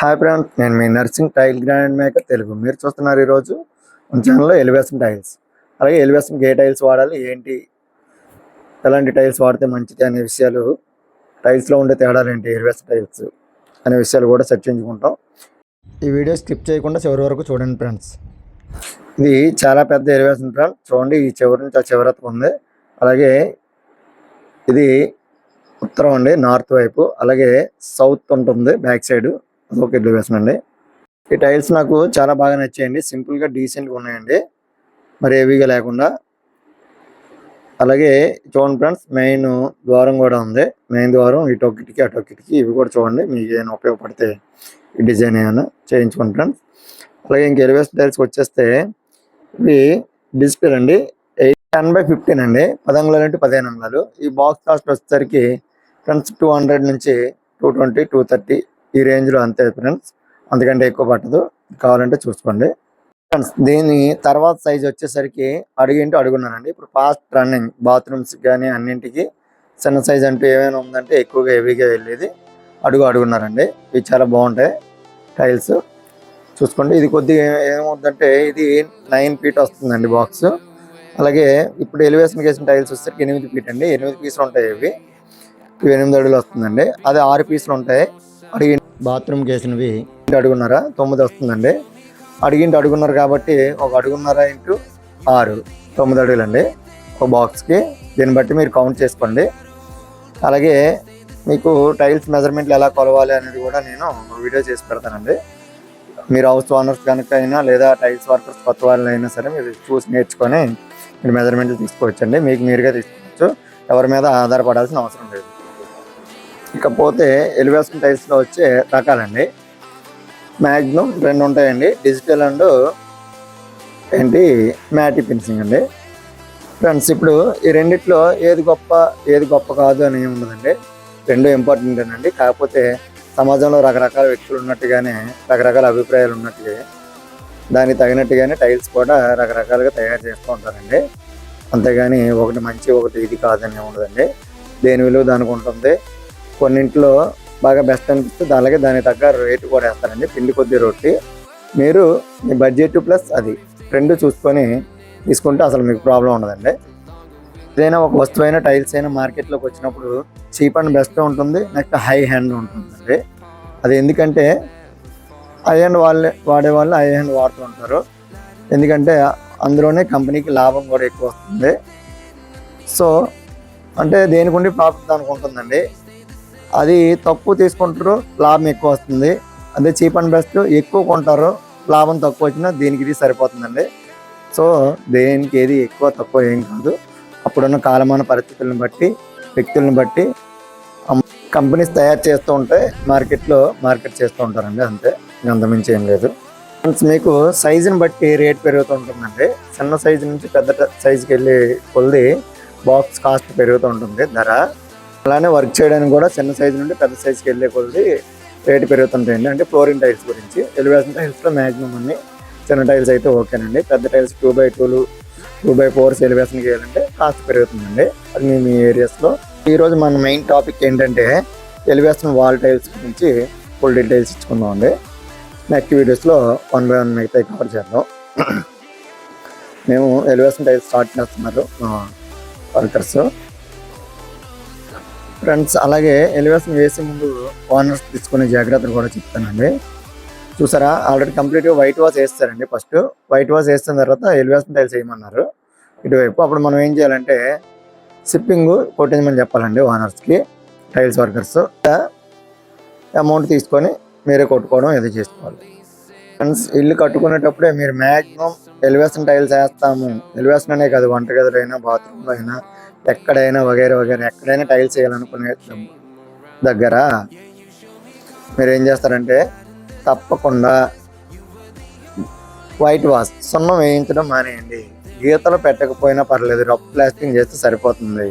Hi friends నేను మీ Narsing tile grand maker Telugu. మీరు చూస్తున్నారు ఈరోజు మన ఛానల్లో ఎలివేషన్ టైల్స్. అలాగే ఎలివేషన్కి ఏ టైల్స్ వాడాలి. ఏంటి? ఎలాంటి టైల్స్ వాడితే మంచిది అనే విషయాలు టైల్స్లో ఉండే తేడాలు ఏంటి? ఎలివేషన్ టైల్స్ అనే విషయాలు కూడా చర్చించుకుంటాం ఈ వీడియో స్కిప్ చేయకుండా చివరి వరకు చూడండి ఫ్రెండ్స్. ఇది చాలా పెద్ద ఎలివేషన్ ఫ్రెండ్ చూడండి ఈ చివరి నుంచి ఆ చివరతకు ఉంది. అలాగే ఇది ఉత్తరం అండి నార్త్ వైపు. అలాగే సౌత్ ఉంటుంది బ్యాక్ సైడ్. సోకెట్లు ఎలివేషన్ అండి ఈ టైల్స్ నాకు చాలా బాగా నచ్చాయండి. సింపుల్గా డీసెంట్గా ఉన్నాయండి. మరి హెవీగా లేకుండా. అలాగే చూడండి ఫ్రెండ్స్ మెయిన్ ద్వారం కూడా ఉంది. మెయిన్ ద్వారం ఇటు ఒకటికి అటు ఒకటికి ఇవి కూడా చూడండి. మీకు ఏమైనా ఉపయోగపడితే ఈ డిజైన్ ఏమైనా చేయించుకోండి ఫ్రెండ్స్ అలాగే ఇంక ఎలివేషన్ టైల్స్కి వచ్చేస్తే ఇవి డిస్ప్లే అండి ఎయిట్ టెన్ బై ఫిఫ్టీన్ అండి. పదంగులాలు అంటే పదిహేను అంగుళాలు. ఈ బాక్స్ కాస్ట్ వచ్చేసరికి ఫ్రెండ్స్ టూ హండ్రెడ్ నుంచి టూ ట్వంటీ టూ థర్టీ ఈ రేంజ్లో అంతే ఫ్రెండ్స్. అందుకంటే ఎక్కువ పట్టదు. కావాలంటే చూసుకోండి. ఫ్రెండ్స్ దీని తర్వాత సైజ్ వచ్చేసరికి అడిగింటూ అడుగున్నానండి. ఇప్పుడు ఫాస్ట్ రన్నింగ్ బాత్రూమ్స్ కానీ అన్నింటికి చిన్న సైజ్ అంటూ ఏమైనా ఉందంటే ఎక్కువగా హెవీగా వెళ్ళేది అడుగు అడుగున్నారండి. ఇవి చాలా బాగుంటాయి టైల్స్. చూసుకోండి. ఇది కొద్దిగా ఏమవుతుందంటే ఇది నైన్ ఫీట్ వస్తుందండి బాక్స్. అలాగే ఇప్పుడు ఎలివేషన్ వేసిన టైల్స్ వచ్చేసరికి ఎనిమిది ఫీట్ అండి. ఎనిమిది పీసులు ఉంటాయి ఇవి. ఇవి ఎనిమిది అడుగులు వస్తుందండి. అదే ఆరు పీసులు ఉంటాయి. అడిగి బాత్రూమ్కి వేసినవి అడుగున్నర తొమ్మిది వస్తుందండి. అడిగింటి అడుగున్నారు కాబట్టి ఒక అడుగున్నర ఇంటూ ఆరు తొమ్మిది అడుగులండి. ఒక బాక్స్కి. దీన్ని బట్టి మీరు కౌంట్ చేసుకోండి. అలాగే మీకు టైల్స్ మెజర్మెంట్లు ఎలా కొలవాలి అనేది కూడా నేను ఒక వీడియో చేసి పెడతానండి. మీరు హౌస్ ఓనర్స్ కనుక అయినా లేదా టైల్స్ వర్కర్స్ కొత్త వాళ్ళు అయినా సరే మీరు చూసి నేర్చుకొని మీరు మెజర్మెంట్లు తీసుకోవచ్చండి. మీకు మీరుగా తీసుకోవచ్చు. ఎవరి మీద ఆధారపడాల్సిన అవసరం లేదు. ఇకపోతే ఎలివేషన్ టైల్స్లో వచ్చే రకాలండి. మ్యాక్సిమం రెండు ఉంటాయండి. డిజిటల్ అండ్ ఏంటి మ్యాటి ఫినిషింగ్ అండి. ఫ్రెండ్స్ ఇప్పుడు ఈ రెండిట్లో ఏది గొప్ప ఏది గొప్ప కాదు అని ఏమి ఉండదండి. రెండు ఇంపార్టెంట్ అండి. కాకపోతే సమాజంలో రకరకాల వ్యక్తులు ఉన్నట్టుగానే రకరకాల అభిప్రాయాలు ఉన్నట్టుగా దానికి తగినట్టుగానే టైల్స్ కూడా రకరకాలుగా తయారు చేస్తూ ఉంటారండి. అంతేగాని ఒకటి మంచి ఒకటి ఇది కాదని ఉండదండి. దేని విలువ దానికి ఉంటుంది? కొన్నింట్లో బాగా బెస్ట్ అనిపిస్తుంది అలాగే దానికి తగ్గ రేటు కూడా వేస్తారండి. పిండి కొద్ది రొట్టి. మీరు మీ బడ్జెట్ ప్లస్ అది రెండు చూసుకొని తీసుకుంటే అసలు మీకు ప్రాబ్లం ఉండదండి. ఏదైనా ఒక వస్తువు అయినా టైల్స్ అయినా మార్కెట్లోకి వచ్చినప్పుడు చీప్ అండ్ బెస్ట్ ఉంటుంది నెక్స్ట్ హై హ్యాండ్ ఉంటుందండి. అది ఎందుకంటే హై హ్యాండ్ వాళ్ళే వాడే వాళ్ళు హై హ్యాండ్ వాడుతూ ఉంటారు. ఎందుకంటే అందులోనే కంపెనీకి లాభం కూడా ఎక్కువ వస్తుంది. సో అంటే దేనికి ఉండి ప్రాఫిట్ దానికి ఉంటుందండి. అది తక్కువ తీసుకుంటారు లాభం ఎక్కువ వస్తుంది. అదే చీప్ అండ్ బెస్ట్ ఎక్కువ కొంటారు లాభం తక్కువ వచ్చినా దీనికి ఇది సరిపోతుందండి. సో దేనికి ఏది ఎక్కువ తక్కువ ఏం కాదు. అప్పుడున్న కాలమాన పరిస్థితులను బట్టి వ్యక్తులను బట్టి కంపెనీస్ తయారు చేస్తూ ఉంటే మార్కెట్లో మార్కెట్ చేస్తూ ఉంటారండి అంతే. ఇంకా అంతమించి ఏం లేదు. ఫ్రెండ్స్ మీకు సైజుని బట్టి రేట్ పెరుగుతూ ఉంటుందండి. చిన్న సైజు నుంచి పెద్ద సైజుకి వెళ్ళి కొలిది బాక్స్ కాస్ట్ పెరుగుతూ ఉంటుంది ధర. అలానే వర్క్ చేయడానికి కూడా చిన్న సైజు నుండి పెద్ద సైజుకి వెళ్ళే కొద్ది రేటు పెరుగుతుంటాయండి. అంటే ఫ్లోరింగ్ టైల్స్ గురించి. ఎలివేషన్ టైల్స్లో మ్యాక్సిమం అన్ని చిన్న టైల్స్ అయితే ఓకేనండి. పెద్ద టైల్స్ టూ బై టూలు టూ బై ఫోర్స్ ఎలివేషన్కి వెళ్ళాలంటే కాస్ట్ పెరుగుతుందండి. అది మీ మీ ఏరియాస్లో. ఈరోజు మన మెయిన్ టాపిక్ ఏంటంటే ఎలివేషన్ వాల్ టైల్స్ గురించి ఫుల్ డీటెయిల్స్ ఇచ్చుకుందాం అండి నెక్స్ట్ వీడియోస్లో వన్ బై వన్ మిగతా కవర్ చేద్దాం. మేము ఎలివేషన్ టైల్స్ స్టార్ట్ చేస్తున్నారు వర్కర్స్ ఫ్రెండ్స్ అలాగే ఎలివేషన్ వేసే ముందు ఓనర్స్ తీసుకునే జాగ్రత్తలు కూడా చెప్తానండి. చూసారా ఆల్రెడీ కంప్లీట్గా వైట్ వాష్ వేస్తారండి ఫస్ట్. వైట్ వాష్ వేసిన తర్వాత ఎలివేషన్ టైల్స్ వేయమన్నారు. ఇటువైపు అప్పుడు మనం ఏం చేయాలంటే షిప్పింగ్ కొట్టించమని చెప్పాలండి ఓనర్స్కి టైల్స్ వర్కర్స్. అమౌంట్ తీసుకొని మీరే కొట్టుకోవడం ఏదో చేసుకోవాలి. ఫ్రెండ్స్ ఇల్లు కట్టుకునేటప్పుడే మీరు మ్యాక్సిమం ఎలివేషన్ టైల్స్ వేస్తాము. ఎలివేషన్ అనే కాదు వంటగదిలో అయినా బాత్రూంలో అయినా ఎక్కడైనా వగైరా వగైరా ఎక్కడైనా టైల్స్ వేయాలనుకునే దగ్గర మీరు ఏం చేస్తారంటే తప్పకుండా వైట్ వాష్ సున్నం వేయించడం మానేయండి. గీతలు పెట్టకపోయినా పర్లేదు రఫ్ ప్లాస్టింగ్ చేస్తే సరిపోతుంది.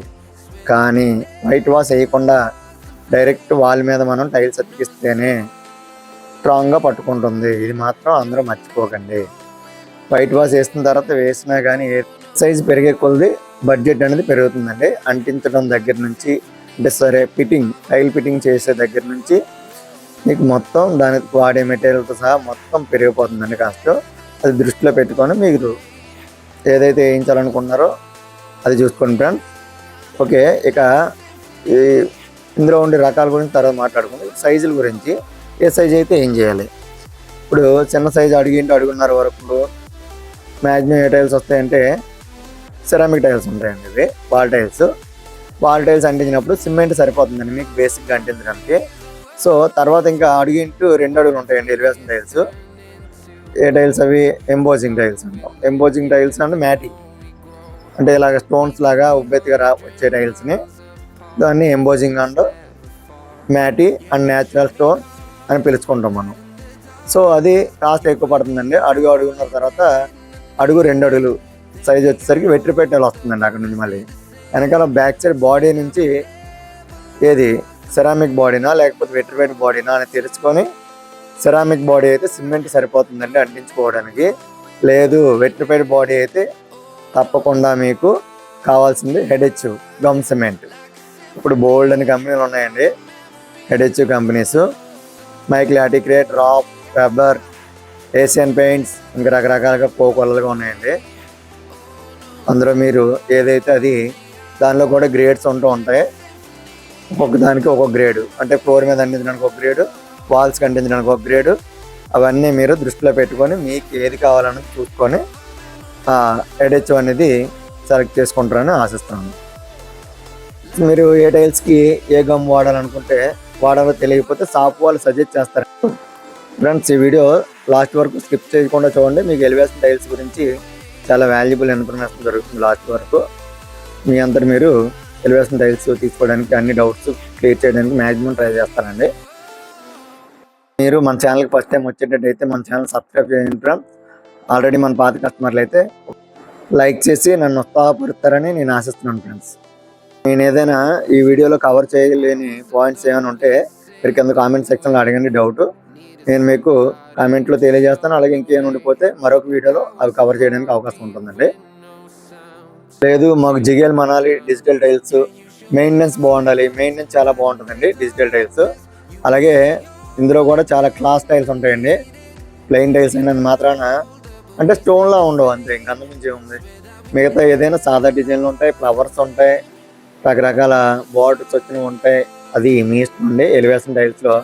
కానీ వైట్ వాష్ వేయకుండా డైరెక్ట్ వాల్ మీద మనం టైల్స్ అతికిస్తేనే స్ట్రాంగ్గా పట్టుకుంటుంది. ఇది మాత్రం అందరూ మర్చిపోకండి. వైట్ వాష్ వేసిన తర్వాత వేసినా కానీ సైజ్ పెరిగే కొలది బడ్జెట్ అనేది పెరుగుతుందండి. అంటించడం దగ్గర నుంచి అంటే సరే ఫిట్టింగ్ టైల్ ఫిట్టింగ్ చేసే దగ్గర నుంచి మీకు మొత్తం దానికి వాడే మెటీరియల్తో సహా మొత్తం పెరిగిపోతుందండి కాస్ట్. అది దృష్టిలో పెట్టుకొని మీరు ఏదైతే వేయించాలనుకున్నారో అది చూసుకోండి ఫ్రెండ్ ఓకే ఇక ఈ ఇందులో ఉండే రకాల గురించి తర్వాత మాట్లాడుకుందాం. సైజుల గురించి ఏ సైజ్ అయితే ఏం చేయాలి? ఇప్పుడు చిన్న సైజు అడిగింటి అడుగున్నారు వరకు మ్యాక్సిమం ఏ టైల్స్ వస్తాయంటే సెరామిక్ టైల్స్ ఉంటాయండి ఇవి. వాల్ టైల్స్ వాల్ టైల్స్ అంటించినప్పుడు సిమెంట్ సరిపోతుందండి మీకు బేసిక్గా అంటించడానికి. సో తర్వాత ఇంకా అడుగింటూ రెండు అడుగులు ఉంటాయండి ఎలివేషన్ టైల్స్ ఏ టైల్స్ అవి? ఎంబోజింగ్ టైల్స్ అంటాం. ఎంబోజింగ్ టైల్స్ అంటే మ్యాటీ అంటే ఇలాగ స్టోన్స్ లాగా ఉబ్బెత్తిగా రా వచ్చే టైల్స్ని దాన్ని embossing and matte and natural stone అని పిలుచుకుంటాం మనం. సో అది కాస్ట్ ఎక్కువ పడుతుందండి. అడుగు అడుగున్న తర్వాత అడుగు రెండు అడుగులు. సైజ్ వచ్చేసరికి వెట్రి వస్తుందండి అక్కడ నుంచి మళ్ళీ. వెనకాల బ్యాక్ సైడ్ బాడీ నుంచి ఏది? సెరామిక్ బాడీనా లేకపోతే వెట్రిపేట బాడీనా అని తెరుచుకొని సెరామిక్ బాడీ అయితే సిమెంట్ సరిపోతుందండి అంటించుకోవడానికి. లేదు వెట్రిపేట బాడీ అయితే తప్పకుండా మీకు కావాల్సింది హెడ్హెచ్ గమ్ సిమెంట్ ఇప్పుడు బోల్డ్ అని కంపెనీలు ఉన్నాయండి. హెడ్హెచ్ కంపెనీస్ మైక్లాటిక్రేట్ రాప్ ఫెబర్ ఏషియన్ పెయింట్స్ ఇంకా రకరకాలుగా పోకొల్లలుగా ఉన్నాయండి. అందులో మీరు ఏదైతే అది దానిలో కూడా గ్రేడ్స్ ఉంటూ ఉంటాయి. ఒక్కొక్క దానికి ఒక్కొక్క గ్రేడు అంటే ఫ్లోర్ మీద అందించడానికి ఒక గ్రేడు వాల్స్కి అందించడానికి ఒక గ్రేడు అవన్నీ మీరు దృష్టిలో పెట్టుకొని మీకు ఏది కావాలని చూసుకొని ఎడెచ్ అనేది సెలెక్ట్ చేసుకుంటారని ఆశిస్తున్నాను. మీరు ఏ టైల్స్కి ఏ గమ్ వాడాలనుకుంటే వాడాలో తెలియకపోతే షాప్ వాళ్ళు సజెస్ట్ చేస్తారు. ఫ్రెండ్స్ ఈ వీడియో లాస్ట్ వరకు స్కిప్ చేయకుండా చూడండి. మీకు ఎలివేషన్ టైల్స్ గురించి చాలా వాల్యుబుల్ ఇన్ఫర్మేషన్ దొరుకుతుంది లాస్ట్ వరకు. మీ అందరు మీరు ఎలివేషన్ టైల్స్ తీసుకోవడానికి అన్ని డౌట్స్ క్లియర్ చేయడానికి మ్యాక్సిమం ట్రై చేస్తానండి. మీరు మన ఛానల్కి ఫస్ట్ టైం వచ్చేటట్టయితే మన ఛానల్ సబ్స్క్రైబ్ చేయండి ఆల్రెడీ మన పాత కస్టమర్లు అయితే లైక్ చేసి నన్ను ఉత్సాహపడతారని నేను ఆశిస్తున్నాను ఫ్రెండ్స్ నేను ఏదైనా ఈ వీడియోలో కవర్ చేయలేని పాయింట్స్ ఏమైనా ఉంటే మీరు కింద కామెంట్ సెక్షన్లో అడగండి డౌట్ నేను మీకు కామెంట్లో తెలియజేస్తాను. అలాగే ఇంకేమైనా ఉండిపోతే మరొక వీడియోలో అవి కవర్ చేయడానికి అవకాశం ఉంటుందండి. లేదు మాకు జిగేల్ మనాలి డిజిటల్ టైల్స్ మెయింటెనెన్స్ బాగుండాలి. మెయింటెనెన్స్ చాలా బాగుంటుందండి డిజిటల్ టైల్స్ అలాగే ఇందులో కూడా చాలా క్లాస్ టైల్స్ ఉంటాయండి. ప్లెయిన్ టైల్స్ అయినందు మాత్రాన అంటే స్టోన్లా ఉండవు అంతే ఇంకా అంతకుమించి ఉంది మిగతా ఏదైనా సాదా డిజైన్లు ఉంటాయి ఫ్లవర్స్ ఉంటాయి రకరకాల బార్డర్స్ వచ్చినవి ఉంటాయి. అది మీ ఇష్టం అండి. ఎలివేషన్ టైల్స్లో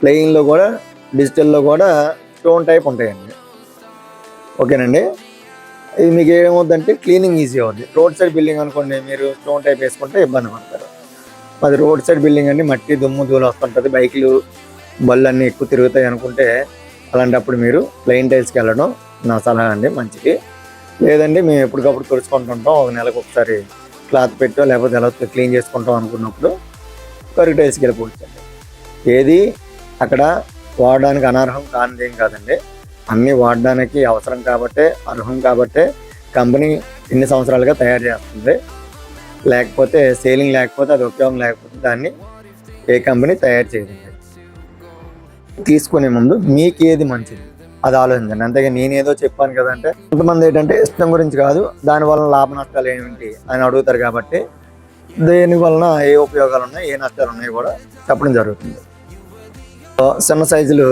ప్లెయిన్లో కూడా డిజిటల్లో కూడా స్టోన్ టైప్ ఉంటాయండి. ఓకేనండి? ఇది మీకు ఏమవుతుందంటే క్లీనింగ్ ఈజీ అవుతుంది రోడ్ సైడ్ బిల్డింగ్ అనుకోండి మీరు స్టోన్ టైప్ వేసుకుంటే ఇబ్బంది పడతారు. అది రోడ్ సైడ్ బిల్డింగ్ అండి మట్టి దుమ్ము ధూళి వస్తుంటుంది బైకులు బళ్ళు అన్నీ ఎక్కువ తిరుగుతాయి అనుకుంటే అలాంటప్పుడు మీరు ప్లెయిన్ టైల్స్కి వెళ్ళడం నా సలహా అండి మంచిది. లేదండి మేము ఎప్పటికప్పుడు తుడుచుకుంటుంటాం ఒక నెలకు ఒకసారి క్లాత్ పెట్టో లేకపోతే ఎలా క్లీన్ చేసుకుంటాం అనుకున్నప్పుడు కరుగు టైల్స్కి వెళ్ళిపోవచ్చు ఏది? అక్కడ వాడడానికి అనర్హం కానిది ఏం కాదండి. అన్నీ వాడడానికి అవసరం కాబట్టే అర్హం కాబట్టే కంపెనీ ఇన్ని సంవత్సరాలుగా తయారు చేస్తుంది. లేకపోతే సేలింగ్ లేకపోతే అది ఉపయోగం లేకపోతే దాన్ని ఏ కంపెనీ తయారు చేయదండి. తీసుకునే ముందు మీకు ఏది మంచిది? అది ఆలోచించండి. అంతేగా నేనేదో చెప్పాను కదంటే కొంతమంది ఏంటంటే ఇష్టం గురించి కాదు దాని వలన లాభ నష్టాలు ఏమిటి అని అడుగుతారు కాబట్టి దేని వలన ఏ ఉపయోగాలు ఉన్నాయి ఏ నష్టాలు ఉన్నాయి కూడా చెప్పడం జరుగుతుంది. చిన్న సైజులు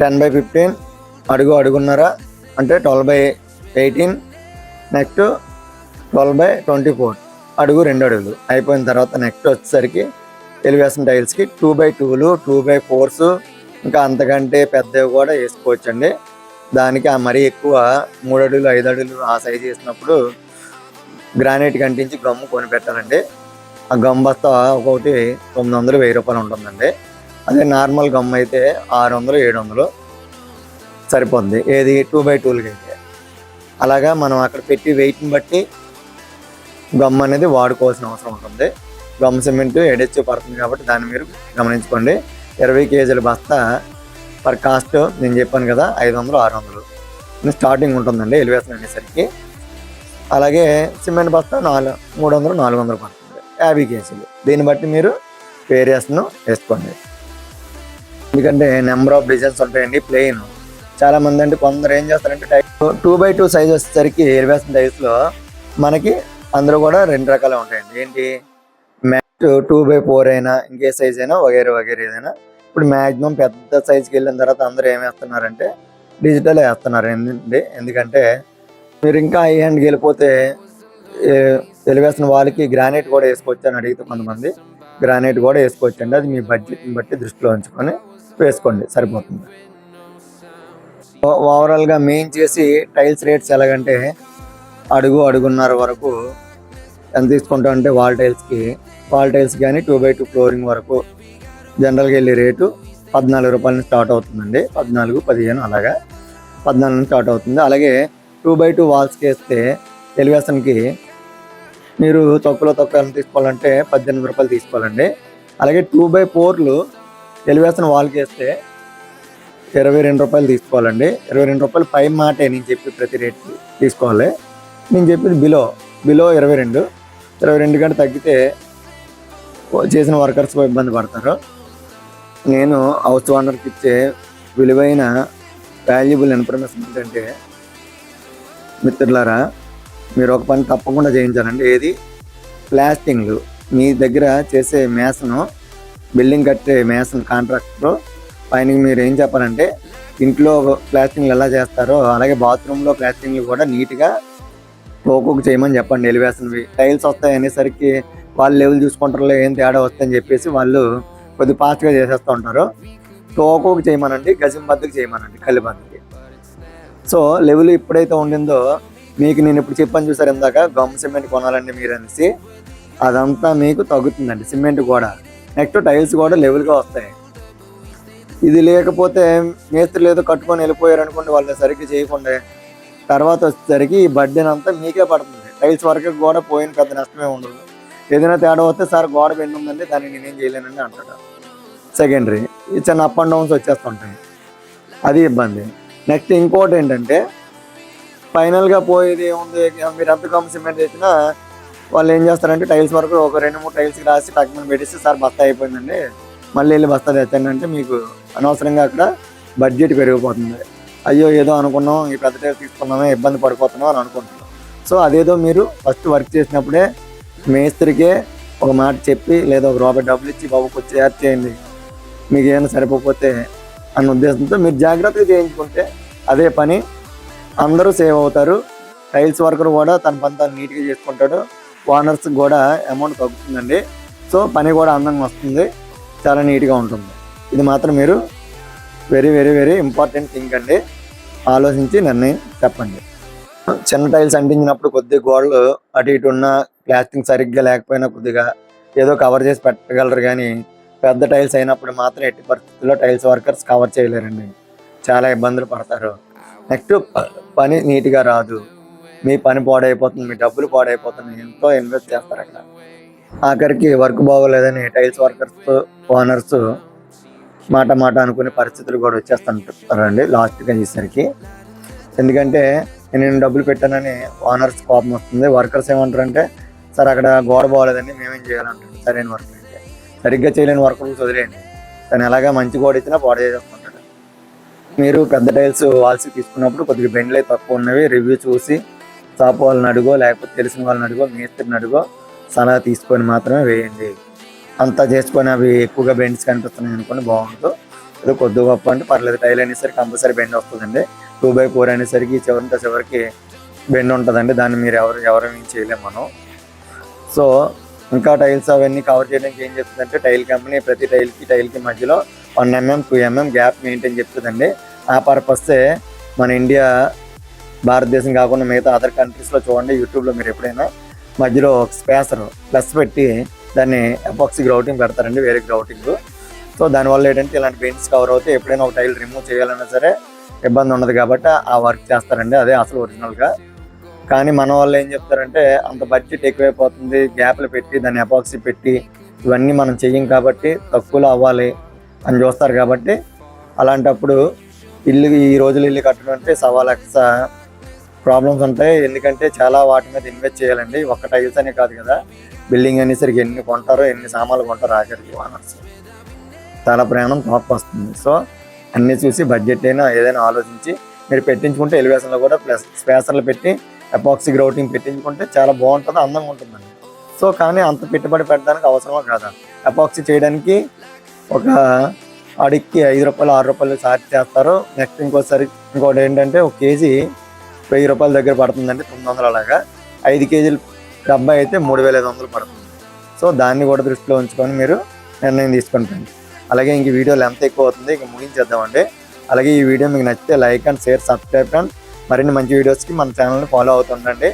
టెన్ బై ఫిఫ్టీన్ అడుగు అడుగున్నర అంటే twelve by eighteen next twelve by twenty four అడుగు రెండు అడుగులు. అయిపోయిన తర్వాత నెక్స్ట్ వచ్చేసరికి ఎలివేషన్ టైల్స్కి టూ బై టూలు టూ బై ఫోర్స్ ఇంకా అంతకంటే పెద్దవి కూడా వేసుకోవచ్చండి. దానికి ఆ మరీ ఎక్కువ మూడు అడుగులు ఐదు అడుగులు ఆ సైజు వేసినప్పుడు గ్రానైట్ కంటించి గమ్ము కొని పెట్టాలండి. ఆ గమ్ బస్తా ఒకటి తొమ్మిది వందలు వెయ్యి రూపాయలు ఉంటుందండి. అదే నార్మల్ గమ్ అయితే ఆరు వందలు ఏడు వందలు సరిపోద్ది. ఏది టూ బై టూలకి అయితే. అలాగా మనం అక్కడ పెట్టి వెయిట్ని బట్టి గమ్ అనేది వాడుకోవాల్సిన అవసరం ఉంటుంది. గమ్ సిమెంట్ ఎడెచ్ పడుతుంది కాబట్టి దాన్ని మీరు గమనించుకోండి. ఇరవై కేజీల బస్తా పర్ కాస్ట్ నేను చెప్పాను కదా ఐదు వందలు ఆరు వందలు. స్టార్టింగ్ ఉంటుందండి ఎలివేషన్ అనేసరికి. అలాగే సిమెంట్ బస్తా నాలుగు మూడు వందలు నాలుగు వందలు పడుతుంది. యాభై కేజీలు. దీన్ని బట్టి మీరు వేరియేషన్ వేసుకోండి. ఎందుకంటే నెంబర్ ఆఫ్ డిజైన్స్ ఉంటాయండి ప్లెయిన్ చాలా మంది అంటే కొందరు ఏం చేస్తారంటే type two by two size వచ్చేసరికి ఎలివేషన్ టైల్స్లో మనకి అందులో కూడా రెండు రకాలు ఉంటాయండి. ఏంటి? మ్యాట్ టూ బై ఫోర్ అయినా ఇంకే సైజ్ అయినా వగేరే వగేరే ఏదైనా. ఇప్పుడు మ్యాక్సిమం పెద్ద సైజుకి వెళ్ళిన తర్వాత అందరూ ఏం వేస్తున్నారంటే డిజిటల్ వేస్తున్నారు. ఎందుకంటే ఎందుకంటే మీరు ఇంకా హై హ్యాండ్కి వెళ్ళిపోతే ఎలివేషన్ వాళ్ళకి గ్రానైట్ కూడా వేసుకోవచ్చని అడిగితే కొంతమంది గ్రానైట్ కూడా వేసుకోవచ్చండి. అది మీ బడ్జెట్ని బట్టి దృష్టిలో ఉంచుకొని వేసుకోండి. సరిపోతుంది. ఓవరాల్గా మెయిన్ చేసి టైల్స్ రేట్స్ ఎలాగంటే అడుగు అడుగున్నర వరకు ఎంత తీసుకుంటాం అంటే వాల్ టైల్స్కి వాల్ టైల్స్ కానీ టూ బై టూ ఫ్లోరింగ్ వరకు జనరల్గా వెళ్ళే రేటు పద్నాలుగు రూపాయల నుంచి స్టార్ట్ అవుతుందండి. పద్నాలుగు పదిహేను అలాగా పద్నాలుగు నుంచి స్టార్ట్ అవుతుంది. అలాగే టూ బై టూ వాల్స్కి వేస్తే ఎలివేషన్కి మీరు తొక్కులో తక్కువ ఎంత తీసుకోవాలంటే పద్దెనిమిది రూపాయలు తీసుకోవాలండి. అలాగే టూ బై ఫోర్లు ఎలివేషన్ వాల్కి వేస్తే ఇరవై రెండు రూపాయలు తీసుకోవాలండి. ఇరవై రెండు రూపాయలు పై మాటే నేను చెప్పి ప్రతి రేట్ తీసుకోవాలి. నేను చెప్పింది బిలో బిలో ఇరవై రెండు. ఇరవై రెండు కంటే తగ్గితే చేసిన వర్కర్స్ ఇబ్బంది పడతారు. నేను హౌస్ ఓనర్కి ఇచ్చే విలువైన వాల్యుబుల్ ఇన్ఫర్మేషన్ ఏంటంటే మిత్రులారా మీరు ఒక పని తప్పకుండా చేయించాలండి. ఏది? ప్లాస్టింగ్లు. మీ దగ్గర చేసే మేసను బిల్డింగ్ కట్టే మేసన్ కాంట్రాక్టర్ పైన మీరు ఏం చెప్పాలంటే ఇంట్లో ప్లాస్టింగ్లు ఎలా చేస్తారో అలాగే బాత్రూంలో ప్లాస్టింగ్లు కూడా నీట్గా ఒక్కొక్క చేయమని చెప్పండి. ఎలివేషన్వి. టైల్స్ వస్తాయి అనేసరికి వాళ్ళు లెవెల్ చూసుకుంటారులే ఏం తేడా వస్తాయని చెప్పేసి వాళ్ళు కొద్ది ఫాస్ట్గా చేసేస్తూ ఉంటారు. టోకోకి చేయమనండి గజం బద్దకు చేయమనండి కల్లి సో లెవెల్ ఎప్పుడైతే ఉండిందో మీకు నేను ఇప్పుడు చెప్పని చూసారు ఇందాక గమ్ సిమెంట్ కొనాలండి మీరు అనేసి అదంతా మీకు తగ్గుతుందండి సిమెంట్ కూడా. నెక్స్ట్ టైల్స్ కూడా లెవెల్గా వస్తాయి. ఇది లేకపోతే మేస్త్రి లేదో కట్టుకొని వెళ్ళిపోయారు అనుకోండి వాళ్ళు సరిగ్గా చేయకుండా తర్వాత వచ్చేసరికి ఈ బడ్డీని అంతా మీకే పడుతుంది. టైల్స్ వరకు కూడా పోయిన పెద్ద నష్టమే ఉండదు. ఏదైనా తేడా వస్తే సార్ గోడ బెండ్ ఉందండి దాన్ని నేనేం చేయలేనండి అంటాడు. సెకండరీ ఈ చిన్న అప్ అండ్ డౌన్స్ వచ్చేస్తుంటాయి. అది ఇబ్బంది. నెక్స్ట్ ఇంకోటి ఏంటంటే ఫైనల్గా పోయేది ఏముంది? మీరు ఎంత కమ్ సిమెంట్ చేసినా వాళ్ళు ఏం చేస్తారంటే టైల్స్ వరకు ఒక రెండు మూడు టైల్స్ రాసి టక్మని పెట్టేసి సార్ బస్తా అయిపోయిందండి. మళ్ళీ వెళ్ళి బస్తా తెచ్చానంటే అంటే మీకు అనవసరంగా అక్కడ బడ్జెట్ పెరిగిపోతుంది. అయ్యో ఏదో అనుకున్నాం ఈ పెద్ద టైల్ తీసుకున్నామే ఇబ్బంది పడిపోతున్నాం అని అనుకుంటున్నాం. సో అదేదో మీరు ఫస్ట్ వర్క్ చేసినప్పుడే మేస్త్రికే ఒక మాట చెప్పి లేదా ఒక రూపాయి డబ్బులు ఇచ్చి బాబు కొద్దిగా యాడ్ చేయండి. మీకు ఏమైనా సరిపోతే అన్న ఉద్దేశంతో మీరు జాగ్రత్తగా చేయించుకుంటే అదే పని అందరూ సేవ్ అవుతారు. టైల్స్ వర్కర్ కూడా తన పని తను నీట్గా చేసుకుంటాడు. ఓనర్స్ కూడా అమౌంట్ తగ్గుతుందండి. సో పని కూడా అందంగా వస్తుంది. చాలా నీట్గా ఉంటుంది. ఇది మాత్రం మీరు very very very important thing అండి. ఆలోచించి నిర్ణయం చెప్పండి. చిన్న టైల్స్ అంటించినప్పుడు కొద్దిగా గోడలు అటు ఇటు ఉన్న ప్లాస్టింగ్ సరిగ్గా లేకపోయినా కొద్దిగా ఏదో కవర్ చేసి పెట్టగలరు కానీ పెద్ద టైల్స్ అయినప్పుడు మాత్రం ఎట్టి పరిస్థితుల్లో టైల్స్ వర్కర్స్ కవర్ చేయలేరండి. చాలా ఇబ్బందులు పడతారు. నెక్స్ట్ పని నీట్గా రాదు. మీ పని పాడైపోతుంది మీ డబ్బులు పాడైపోతుంది ఎంతో ఇన్వెస్ట్ చేస్తారు అక్కడ. ఆఖరికి వర్క్ బాగోలేదని టైల్స్ వర్కర్స్ ఓనర్స్ మాట మాట అనుకునే పరిస్థితులు కూడా వచ్చేస్తుంటారండి లాస్ట్గా అయ్యేసరికి ఎందుకంటే నేను డబ్బులు పెట్టానని ఓనర్స్ కోపం వస్తుంది. వర్కర్స్ ఏమంటారంటే సార్ అక్కడ గోడ బాగోలేదని మేమేం చేయాలంటారు? సరైన వర్క్ అంటే. సరిగ్గా చేయలేని వర్కర్స్ వదిలేయండి. తను ఎలాగా మంచి గోడ ఇచ్చినా పాడు చేసేస్తాను మీరు పెద్ద టైల్స్ వాల్స్ తీసుకున్నప్పుడు కొద్దిగా బెండ్లు అయితే తక్కువ ఉన్నవి. రివ్యూ చూసి షాప్ వాళ్ళని అడుగో లేకపోతే తెలిసిన వాళ్ళని అడుగో మేస్త్రిని అడుగో సలహా తీసుకొని మాత్రమే వేయండి. అంతా చేసుకొని అవి ఎక్కువగా బెండ్స్ కనిపిస్తున్నాయి అనుకోండి బాగుంటుంది ఏదో కొద్ది గొప్ప అంటే పర్లేదు. టైల్ అనేసరికి కంపల్సరీ బెండ్ వస్తుందండి. టూ బై ఫోర్ అనేసరికి చివరితో చివరికి బెండ్ ఉంటుందండి. దాన్ని మీరు ఎవరు ఎవరు ఏం చేయలేము మనం. సో ఇంకా టైల్స్ అవన్నీ కవర్ చేయడానికి ఏం చెప్తుందంటే టైల్ కంపెనీ ప్రతి టైల్కి టైల్కి మధ్యలో one mm two mm gap maintain చెప్తుందండి. ఆ పర్పస్సే మన ఇండియా భారతదేశం కాకుండా మిగతా అదర్ కంట్రీస్లో చూడండి యూట్యూబ్లో మీరు ఎప్పుడైనా మధ్యలో ఒక స్పేసర్ ప్లస్ పెట్టి దాన్ని ఎపాక్సీ గ్రౌటింగ్ పెడతారండి వేరే గ్రౌటింగ్ సో దానివల్ల ఏంటంటే ఇలాంటి పెయింట్స్ కవర్ అవుతే ఎప్పుడైనా ఒక టైల్ రిమూవ్ చేయాలన్నా సరే ఇబ్బంది ఉండదు కాబట్టి ఆ వర్క్ చేస్తారండి అదే అసలు ఒరిజినల్గా కానీ మన వాళ్ళు ఏం చెప్తారంటే అంత బడ్జెట్ ఎక్కువైపోతుంది గ్యాప్లు పెట్టి దాన్ని ఎపాక్సీ పెట్టి ఇవన్నీ మనం చెయ్యం కాబట్టి తక్కువలో అవ్వాలి. అని చూస్తారు కాబట్టి అలాంటప్పుడు ఇల్లు ఈ రోజులు ఇల్లు కట్టడం అంటే సవా లక్ష ప్రాబ్లమ్స్ ఉంటాయి. ఎందుకంటే చాలా వాటి మీద ఇన్వెస్ట్ చేయాలండి. ఒక్క టైల్స్ అనే కాదు కదా. బిల్డింగ్ అనేసరికి ఎన్ని కొంటారో ఎన్ని సామాన్లు కొంటారో ఆఖరికి వానర్స్ చాలా ప్రయాణం టాప్ వస్తుంది సో అన్నీ చూసి బడ్జెట్ అయినా ఏదైనా ఆలోచించి మీరు పెట్టించుకుంటే ఎలివేషన్లో కూడా ప్లస్ స్పేసర్లు పెట్టి ఎపాక్సీ గ్రౌటింగ్ పెట్టించుకుంటే చాలా బాగుంటుంది అందంగా ఉంటుందండి. సో కానీ అంత పెట్టుబడి పెట్టడానికి అవసరమా కాదా? ఎపాక్సీ చేయడానికి ఒక అడిక్కి ఐదు రూపాయలు ఆరు రూపాయలు ఛార్జ్ చేస్తారు. నెక్స్ట్ ఇంకోసారి ఇంకోటి ఏంటంటే ఒక కేజీ వెయ్యి రూపాయల దగ్గర పడుతుందండి తొమ్మిది వందలు అలాగా. ఐదు కేజీలు డబ్బా అయితే మూడు వేల ఐదు వందలు పడుతుంది. సో దాన్ని కూడా దృష్టిలో ఉంచుకొని మీరు నిర్ణయం తీసుకుంటాను అలాగే ఇంక వీడియో లెంత్ ఎక్కువ అవుతుంది ఇంక ముగించేద్దామండి. అలాగే ఈ వీడియో మీకు నచ్చితే like and share subscribe and మరిన్ని మంచి వీడియోస్కి మన ఛానల్ని ఫాలో అవుతుండండి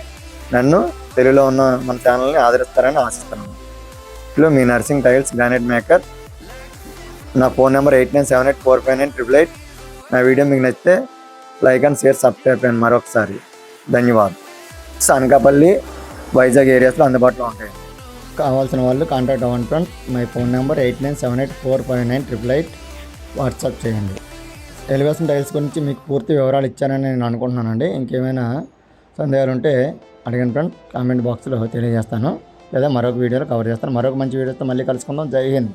నన్ను తెలుగులో ఉన్న మన ఛానల్ని ఆదరిస్తారని ఆశిస్తున్నాను. ఇప్పుడు మీ నర్సింగ్ టైల్స్ గ్రానైట్ మేకర్ నా phone number eight nine seven eight four five nine triple eight. నా వీడియో మీకు నచ్చితే లైక్ అండ్ షేర్ సబ్స్క్రైబ్ చేయండి మరొకసారి. ధన్యవాదాలు. అనకాపల్లి వైజాగ్ ఏరియాస్లో అందుబాటులో ఉంటాయి. కావాల్సిన వాళ్ళు కాంటాక్ట్ అవ్వండి friends my phone number eight nine seven eight four five nine triple eight. WhatsApp చేయండి. ఎలివేషన్ టైల్స్ గురించి మీకు పూర్తి వివరాలు ఇచ్చానని నేను అనుకుంటున్నానండి. ఇంకేమైనా సందేహాలు ఉంటే అడిగిన ఫ్రెండ్ కామెంట్ బాక్స్లో తెలియజేస్తాను. లేదా మరొక వీడియోలో కవర్ చేస్తాను. మరొక మంచి వీడియోతో మళ్ళీ కలుసుకుందాం. జై హింద్.